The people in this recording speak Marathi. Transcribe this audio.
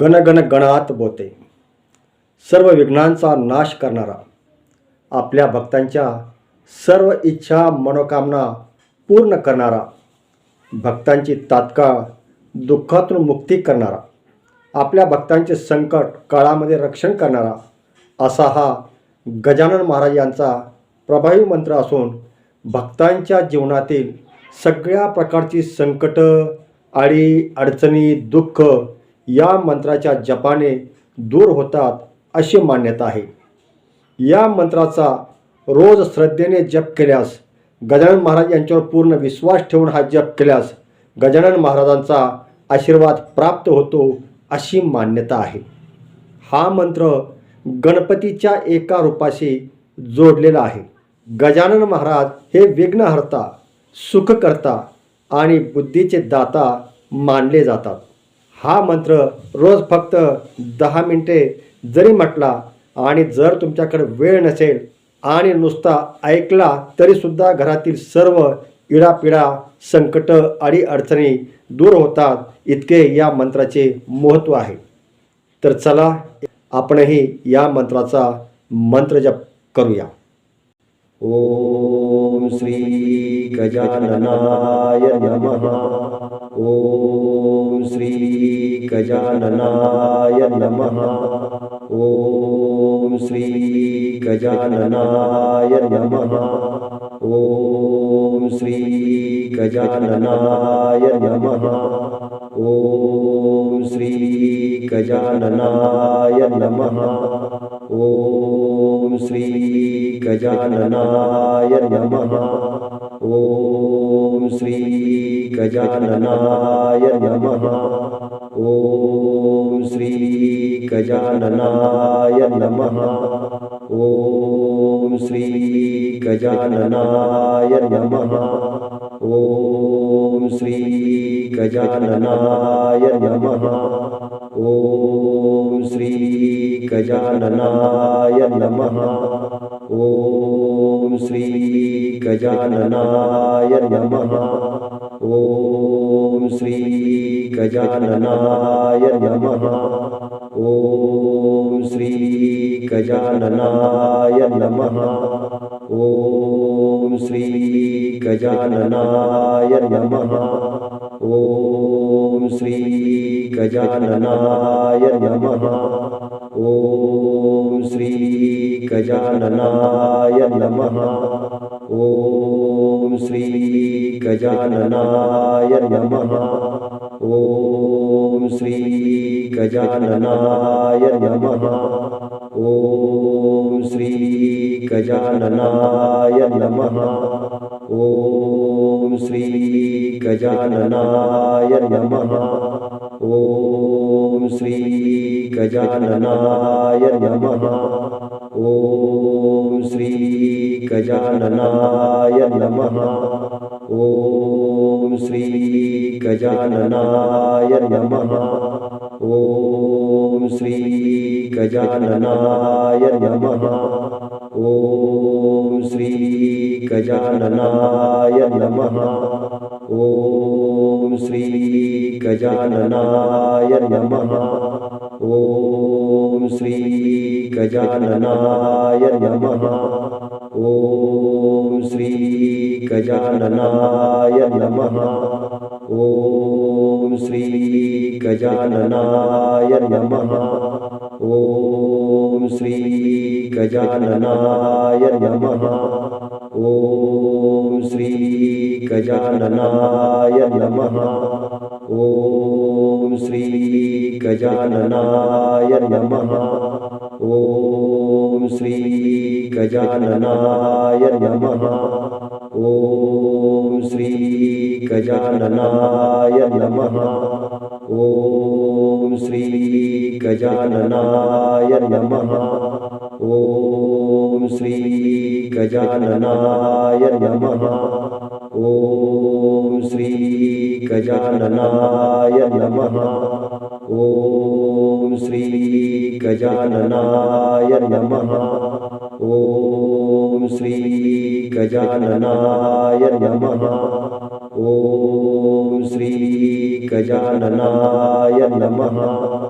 गणगण गणात बोते. सर्व विघ्नांचा नाश करणारा आपल्या भक्तांच्या सर्व इच्छा मनोकामना पूर्ण करणारा भक्तांची तात्काळ दुःखातून मुक्ती करणारा आपल्या भक्तांचे संकट काळामध्ये रक्षण करणारा असा हा गजानन महाराज यांचा प्रभावी मंत्र असून भक्तांच्या जीवनातील सगळ्या प्रकारची संकटं आळी अडचणी दुःख या मंत्राच्या जपाने दूर होतात अशी मान्यता आहे. या मंत्राचा रोज श्रद्धेने जप केल्यास गजानन महाराज यांच्यावर पूर्ण विश्वास ठेवून हा जप केल्यास गजानन महाराजांचा आशीर्वाद प्राप्त होतो अशी मान्यता आहे. हा मंत्र गणपतीच्या एका रूपाशी जोडलेला आहे. गजानन महाराज हे विघ्नहर्ता सुखकर्ता आणि बुद्धीचे दाता मानले जातात. हा मंत्र रोज फक्त दहा मिनटे जरी म्हटला आणि जर तुमच्याकडे वेळ नसेल आणि नुसता ऐकला तरीसुद्धा घरातील सर्व इडापिडा संकट अडी अडचणी दूर होतात. इतके या मंत्राचे महत्त्व आहे. तर चला आपणही या मंत्राचा मंत्र जप करूया. ओम श्री गजाननाय नमः. Om Sri Gajananaya Namaha Om Sri Gajananaya Namaha Om Sri Gajananaya Namaha Om Sri Gajananaya Namaha Om Sri Gajananaya Namaha Om Shri गजाननाय नमः ओम श्री गजाननाय नमः ओम श्री गजाननाय नमः ओम श्री गजाननाय नमः ओम श्री गजाननाय नमः ఓం శ్రీ గజాననాయ నమ ఓం శ్రీ గజాననాయ నమ ఓం శ్రీ గజాననాయ నమ ఓం శ్రీ గజాననాయ నమ ఓం శ్రీ గజాననాయ నమ ఓం శ్రీ गजाननाय नमः। ओम श्री गजाननाय नमः। ओम श्री गजाननाय नमः। ओम श्री गजाननाय नमः। ओम श्री गजाननाय नमः। ओम ॐ श्री गजाननाय नमः ॐ श्री गजाननाय नमः ॐ श्री गजाननाय नमः ॐ श्री गजाननाय नमः ॐ श्री गजाननाय नमः ॐ श्री गजाननाय नमः। ओम श्री गजाननाय नमः। ओम श्री गजाननाय नमः। ओम श्री गजाननाय नमः। ओम श्री गजाननाय नमः। ओम श्री गजाननाय नमः ॐ श्रीगजाननाय नमः। ॐ श्रीगजाननाय नमः। ॐ श्रीगजाननाय नमः। ॐ श्रीगजाननाय नमः। ॐ श्रीगजाननाय नमः। ॐ श्रीगजाननाय नमः। ॐ श्रीगजाननाय नमः। ॐ श्रीगजाननाय नमः। ॐ श्रीगजाननाय नमः।